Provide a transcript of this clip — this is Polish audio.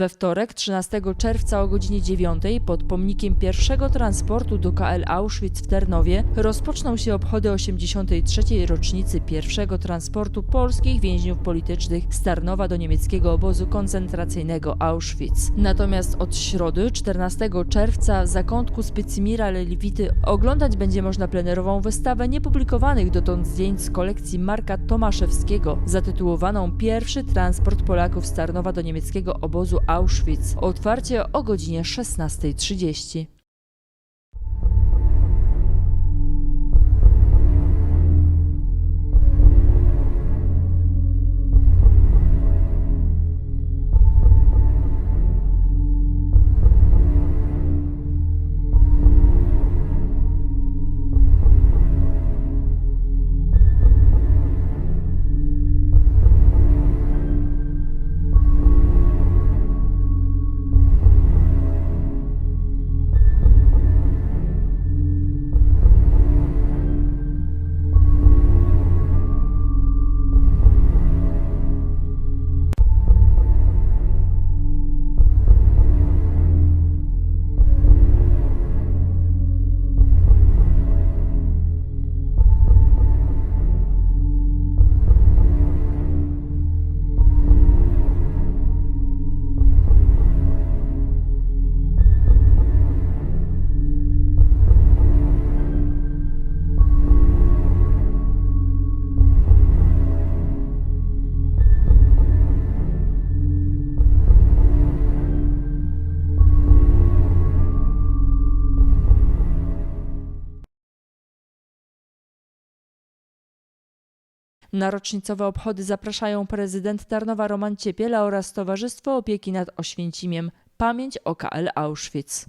We wtorek 13 czerwca o godzinie 9 pod pomnikiem pierwszego transportu do KL Auschwitz w Ternowie rozpoczną się obchody 83. rocznicy pierwszego transportu polskich więźniów politycznych z Tarnowa do niemieckiego obozu koncentracyjnego Auschwitz. Natomiast od środy 14 czerwca w zakątku Spycimira Lelwity oglądać będzie można plenerową wystawę niepublikowanych dotąd zdjęć z kolekcji Marka Tomaszewskiego zatytułowaną Pierwszy transport Polaków z Tarnowa do niemieckiego obozu Auschwitz. Otwarcie o godzinie 16.30. Na rocznicowe obchody zapraszają prezydent Tarnowa Roman Ciepiela oraz Towarzystwo Opieki nad Oświęcimiem. Pamięć o KL Auschwitz.